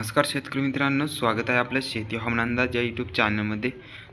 नमस्कार शेतकरी मित्रांनो स्वागत आहे आपल्या शेती हवामान अंदाज या यूट्यूब चॅनलमध्ये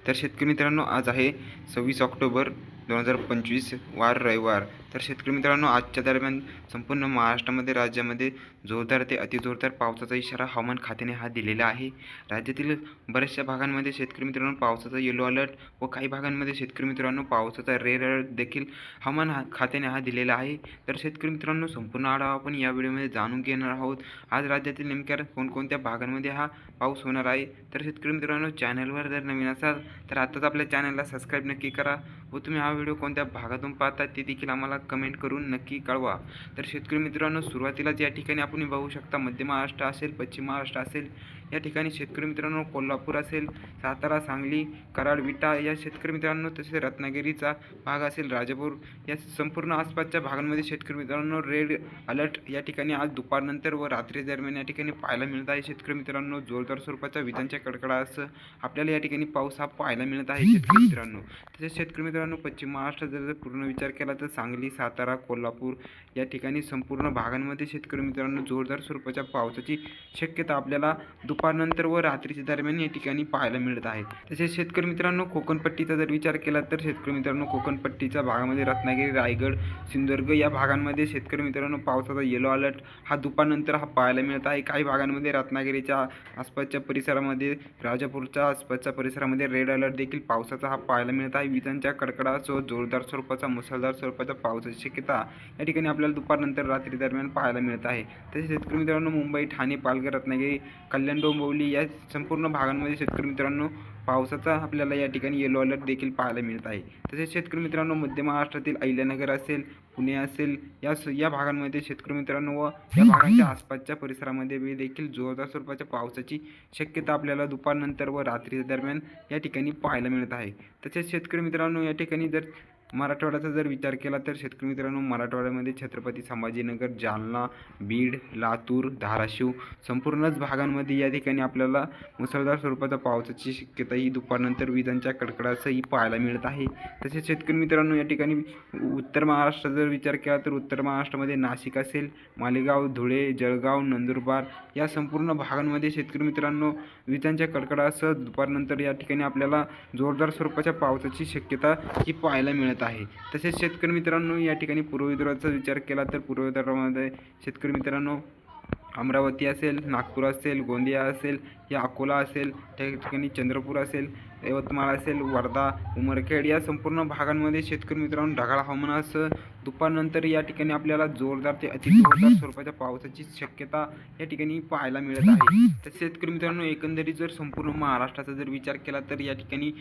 तर शेतकरी मित्रांनो आज आहे सव्वीस ऑक्टोबर दोन हजार पंचवीस वार रविवार. तर शेतकरी मित्रांनो आजच्या दरम्यान संपूर्ण महाराष्ट्रामध्ये राज्यामध्ये जोरदार ते अतिजोरदार पावसाचा इशारा हवामान खात्याने हा दिलेला आहे. राज्यातील बऱ्याचशा भागांमध्ये शेतकरी मित्रांनो पावसाचा येलो अलर्ट व काही भागांमध्ये शेतकरी मित्रांनो पावसाचा रेड अलर्ट देखील हवामान हा खात्याने हा दिलेला आहे. तर शेतकरी मित्रांनो संपूर्ण आढावा आपण या व्हिडिओमध्ये जाणून घेणार आहोत. आज राज्यातील नेमक्या कोणकोणत्या भागांमध्ये हा पाऊस होणार आहे? तर शेतकरी मित्रांनो चॅनलवर जर नवीन असाल तर आताच आपल्या चॅनलला सबस्क्राईब नक्की करा व तुम्ही हा व्हिडिओ कोणत्या भागातून पाहता ते देखील आम्हाला कमेंट करून नक्की कळवा. तर शेतकरी मित्रांनो सुरुवातीलाच या ठिकाणी आपण बघू शकता मध्य महाराष्ट्र असेल पश्चिम महाराष्ट्र असेल या ठिकाणी शेतकरी मित्रांनो कोल्हापूर असेल सातारा सांगली कराड विटा या शेतकरी मित्रांनो तसेच रत्नागिरीचा भाग असेल राजापूर या संपूर्ण आसपासच्या भागांमध्ये शेतकरी मित्रांनो रेड अलर्ट या ठिकाणी आज दुपारनंतर व रात्री दरम्यान या ठिकाणी पाहायला मिळत आहे. शेतकरी मित्रांनो जोरदार स्वरूपाच्या विजांच्या कडकडासह आपल्याला या ठिकाणी पाऊस हा पाहायला मिळत आहे शेतकरी मित्रांनो. तसेच शेतकरी मित्रांनो पश्चिम महाराष्ट्रात जर पूर्ण विचार केला तर सांगली सातारा कोल्हापूर या ठिकाणी संपूर्ण भागांमध्ये शेतकरी मित्रांनो जोरदार स्वरूपाच्या पावसाची शक्यता आपल्याला दुपारनंतर व रात्रीच्या दरम्यान या ठिकाणी पाहायला मिळत आहे. तसेच शेतकरी मित्रांनो कोकणपट्टीचा जर विचार केला तर शेतकरी मित्रांनो कोकणपट्टीच्या भागामध्ये रत्नागिरी रायगड सिंधुदुर्ग या भागांमध्ये शेतकरी मित्रांनो पावसाचा येलो अलर्ट हा दुपारनंतर हा पाहायला मिळत आहे. काही भागांमध्ये रत्नागिरीच्या आसपासच्या परिसरामध्ये राजापूरच्या आसपासच्या परिसरामध्ये रेड अलर्ट देखील पावसाचा हा पाहायला मिळत आहे. विजांच्या कडकडासह जोरदार स्वरूपाचा मुसळधार स्वरूपाचा पावसाची शक्यता या ठिकाणी आपल्याला दुपारनंतर रात्री दरम्यान पाहायला मिळत आहे. तसेच शेतकरी मित्रांनो मुंबई ठाणे पालघर रत्नागिरी कल्याण डोंबिवली या संपूर्ण भागांमध्ये शेतकरी मित्रांनो पावसाचा आपल्याला या ठिकाणी येलो अलर्ट देखील पाहायला मिळत आहे. तसेच शेतकरी मित्रांनो मध्य महाराष्ट्रातील अहिल्यानगर असेल पुणे असेल या स या भागांमध्ये शेतकरी मित्रांनो व या भागांच्या आसपासच्या परिसरामध्ये देखील जोरदार स्वरूपाच्या पावसाची शक्यता आपल्याला दुपारनंतर व रात्री दरम्यान या ठिकाणी पाहायला मिळत आहे. तसेच शेतकरी मित्रांनो या ठिकाणी जर मराठवाड्याचा जर विचार केला तर शेतकरी मित्रांनो मराठवाड्यामध्ये छत्रपती संभाजीनगर जालना बीड लातूर धाराशिव संपूर्णच भागांमध्ये या ठिकाणी आपल्याला मुसळधार स्वरूपाच्या पावसाची शक्यता ही दुपारनंतर विजांच्या कडकडासही पाहायला मिळत आहे. तसेच शेतकरी मित्रांनो या ठिकाणी उत्तर महाराष्ट्राचा जर विचार केला तर उत्तर महाराष्ट्रामध्ये नाशिक असेल मालेगाव धुळे जळगाव नंदुरबार या संपूर्ण भागांमध्ये शेतकरी मित्रांनो विजांच्या कडकडासह दुपारनंतर या ठिकाणी आपल्याला जोरदार स्वरूपाच्या पावसाची शक्यता ही पाहायला मिळत आहे. तसेच शेतकरी मित्रांनो या ठिकाणी पूर्व विदर्भाचा विचार केला तर पूर्व विदर्भामध्ये शेतकरी मित्रांनो अमरावती असेल नागपूर असेल गोंदिया असेल या अकोला असेल त्या ठिकाणी चंद्रपूर असेल यवतमाळ असेल वर्धा उमरखेड या संपूर्ण भागांमध्ये शेतकरी मित्रांनो ढगाळ हवामानासह दुपारनंतर या ठिकाणी आपल्याला जोरदार ते अतिजोरदार स्वरूपाच्या पावसाची शक्यता या ठिकाणी पाहायला मिळत आहे. तर शेतकरी मित्रांनो एकंदरीत जर संपूर्ण महाराष्ट्राचा जर विचार केला तर या ठिकाणी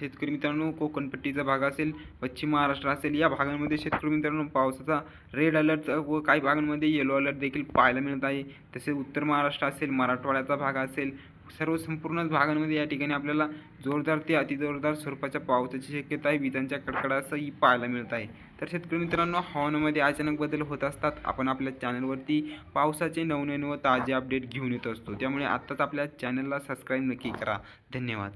शेतकरी मित्रांनो कोकणपट्टीचा भाग असेल पश्चिम महाराष्ट्र असेल या भागांमध्ये शेतकरी मित्रांनो पावसाचा रेड अलर्ट व काही भागांमध्ये येलो अलर्ट देखील पाहायला मिळत आहे. तसेच उत्तर महाराष्ट्र असेल मराठवाड्याचा भाग असेल सर्व संपूर्ण भागांमध्ये या ठिकाणी आपल्याला जोरदार ते अतिजोरदार स्वरूपाच्या पावसाची शक्यता आहे. विजांच्या कडकडासही पाहायला मिळत आहे. तर शेतकरी मित्रांनो हवामानामध्ये अचानक बदल होत असतात. आपण आपल्या चॅनलवरती पावसाचे नवनवीन व ताजे अपडेट घेऊन येत असतो. त्यामुळे आत्ताच आपल्या चॅनलला सबस्क्राईब नक्की करा. धन्यवाद.